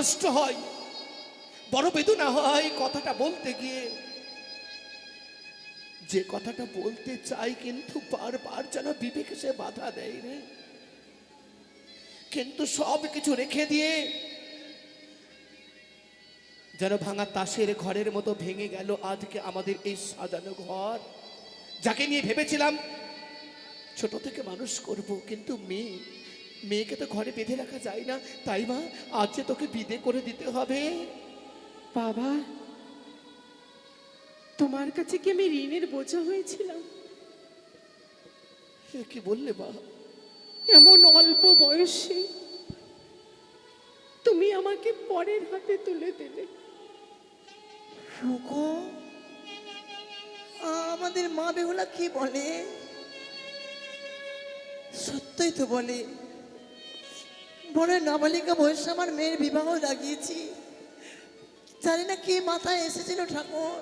কষ্ট হয়। বড় বেদনা হয় কথাটা বলতে গিয়ে। যে কথাটা বলতে চাই কিন্তু বারবার যেন বিবেক সে বাধা দেয় রে। কিন্তু সব কিছু রেখে দিয়ে যেন ভাঙা তাসের ঘরের মতো ভেঙে গেল আজকে আমাদের এই সাজানো ঘর। যাকে নিয়ে ভেবেছিলাম, ছোট থেকে মানুষ করব, কিন্তু মেয়ে মেয়েকে তো ঘরে বেঁধে রাখা যায় না। তাই মা আজ যে তোকে বিদে করে দিতে হবে। বাবা তোমার কাছে কি আমি ঋণের বোঝা হয়েছিলাম? কি বললে মা? এমন অল্প বয়সে তুমি আমাকে পরের হাতে তুলে দিলে। রুকো। আমাদের মা বেহুলা কি বলে? সত্যই তো বলে। বড় নাবালিকা বয়সে আমার মেয়ের বিবাহ লাগিয়েছি। জানি না কি মাথায় এসেছিল ঠাকুর।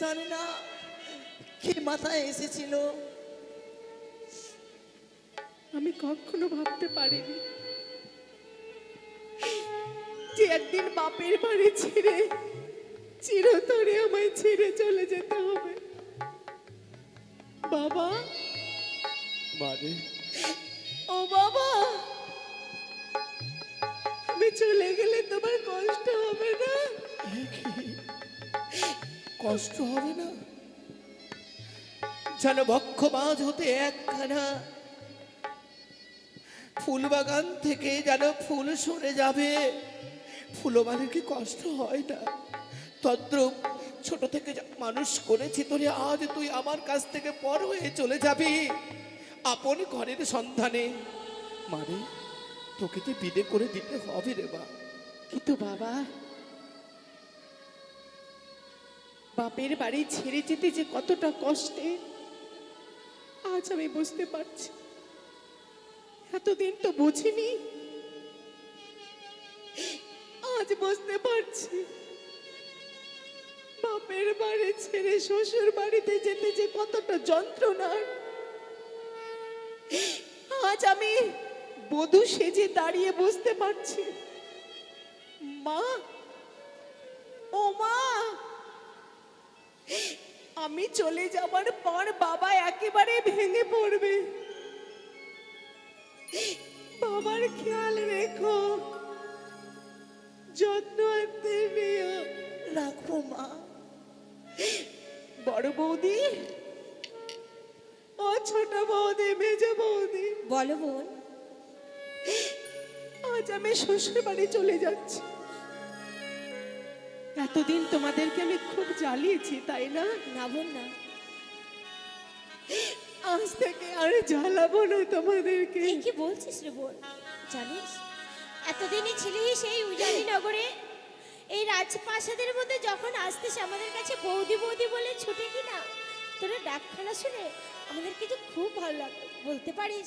জানি না কি মাথায় এসেছিল। আমি কখনো ভাবতে পারিনি যে একদিন বাপের বাড়ি ছেড়ে চিরতরে আমায় ছেড়ে চলে যেতে হবে। বাবা? মানে ও বাবা! চলে গেলে তোমার কষ্ট হবে না? কষ্ট হবে না? যেন বক্ষ মাঝ হতে একখানা ফুল বাগান থেকে যেন ফুল সরে যাবে। ফুলবানের কি কষ্ট হয় না? তদ্রুপ ছোট থেকে মানুষ করেছি তোরে আজ তুই আমার কাছ থেকে পর হয়ে চলে যাবি। আপন ঘরের সন্ধানে। মানে? তোকে যে বিদে করে দিতে হবে রে বা কিন্তু বাবা, বাপের বাড়ি ছেড়ে যেতে যে কতটা কষ্টে, আজ আমি বুঝতে পারছি। এতদিন তো বুঝিনি। আজ বুঝতে পারছি। বাপের বাড়ি ছেড়ে শ্বশুর বাড়িতে যেতে যে কতটা যন্ত্রণার। আজ আমি বধূ সেজে দাঁড়িয়ে বুঝতে পারছি। মা, ও মা, আমি চলে যাবার পর বাবা একেবারে ভেঙে পড়বে। বাবার খেয়াল রেখো, যত্ন রাখব মা। বড় বৌদি, ও ছোট বৌদি, মেজ বৌদি। বলো বোন। আমি শ্বশুর বাড়ি চলে যাচ্ছি। এতদিন তোমাদেরকে আমি খুব জ্বালিয়েছি তাই না? না বোন না আজ থেকে আর জ্বালাবো না তোমাদেরকে। এই কি বলছিস রে বোন? জানিস এতদিনই ছিলি সেই উজানি নগরে? এই রাজপ্রাসাদের মধ্যে যখন আসতিস আমাদের কাছে বৌদি বৌদি বলে ছুটে কিনা তোরা ডাকখানা শুনে আমাদের কিন্তু খুব ভালো লাগতো বলতে পারিস?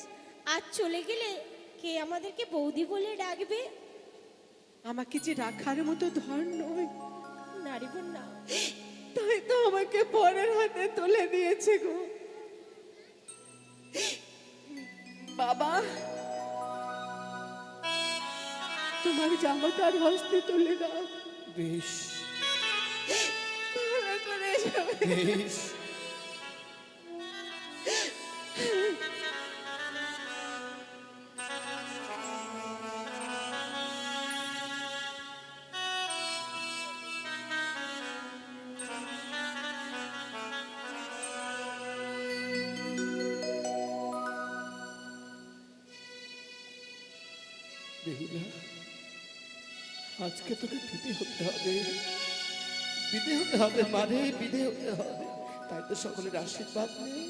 আজ চলে গেলে কে আমাদেরকে বৌদি বলে ডাকবে? আমাকে যে রাখার মতো ধর নয় নারী বোন না তাই তো আমাকে পরের হাতে তুলে দিয়েছে গো। বাবা তোমার জামাতার হস্তে তুলে দাও। বেশ। করে। বেশ। বেহুলা আজকে তোকে বিদে হতে হবে। বিদে হতে হবে মানে বিদে হতে হবে। তাই তো সকলের আশীর্বাদ নেই।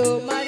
My.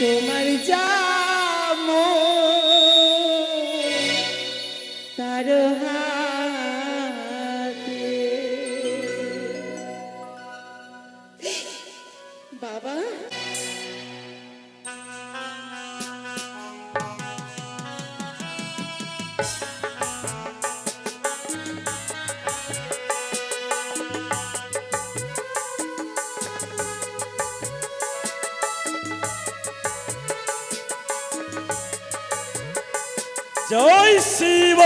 তোমার জাম জয় শিব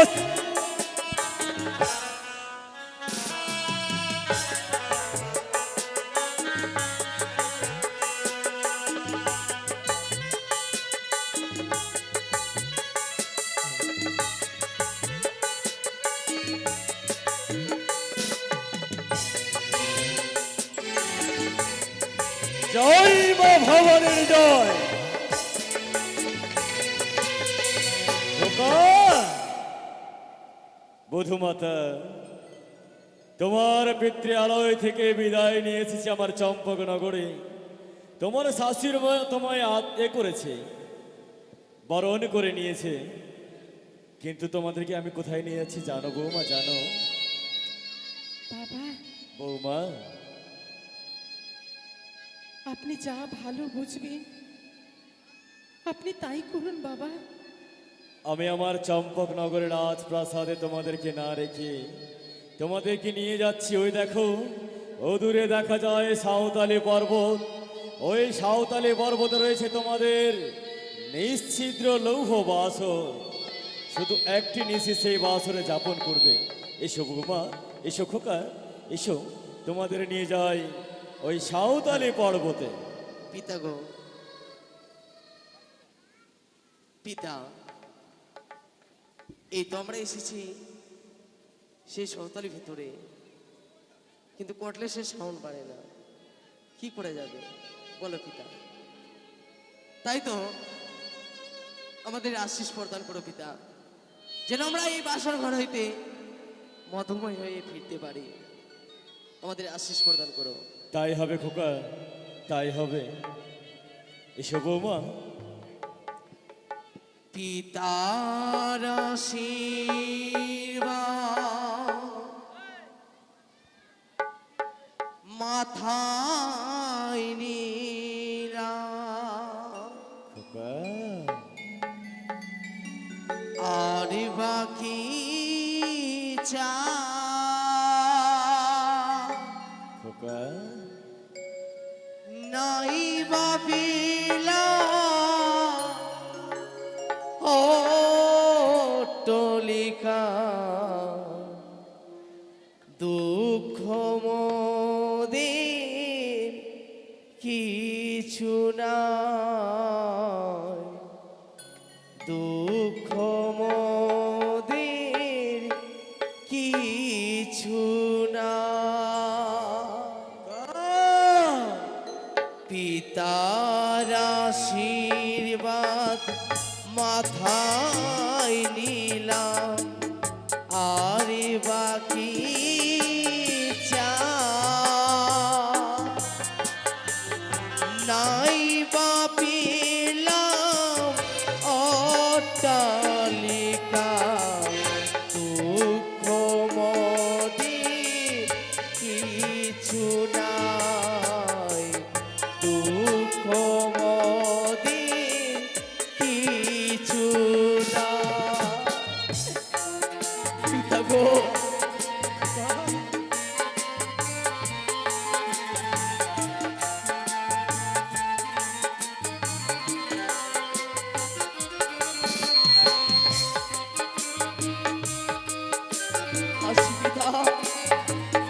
জয় মা ভবানীর জয়। বধুমাতা তোমার পিতৃালয় থেকে বিদায় নিয়ে এসেছি আমার চম্পক নগরে। তোমার শাশুর তোমায় এ করেছে বরণ করে নিয়েছে। কিন্তু তোমাদেরকে আমি কোথায় নিয়ে যাচ্ছি জানো বৌমা জানো? বাবা। বৌমা। আপনি যা ভালো বুঝবেন আপনি তাই করুন বাবা। আমি আমার চম্পক নগরের রাজপ্রাসাদে তোমাদেরকে না রেখে তোমাদেরকে নিয়ে যাচ্ছি। ওই দেখো, ও দূরে দেখা যায় সাঁওতালি পর্বত। ওই সাঁওতালি পর্বতে রয়েছে তোমাদের নিশ্ছিদ্র লৌহ বাসর। শুধু একটি নিশি সেই বাসরে যাপন করবে। এসো বৌমা, এসো খোকা, এসো, তোমাদের নিয়ে যাই ওই সাঁওতালি পর্বতে। পিতা গো, পিতা এই তো আমরা এসেছি সেই সৌতালির ভিতরে। কিন্তু কটলে সে সাউন্ড পারে না। কি করে যাবে? বলো পিতা। তাই তো আমাদের আশিস প্রদান করো পিতা। যেন আমরা এই বাসর ঘর হইতে মধুময় হয়ে ফিরতে পারি। আমাদের আশিস প্রদান করো। তাই হবে খোকা, তাই হবে। এসো বৌমা। পিতার আশীর্বাদ টলিকা দুঃখ মদি কিছু নাই আশীর্বাদ মাথায় নিলাম। আর বাকি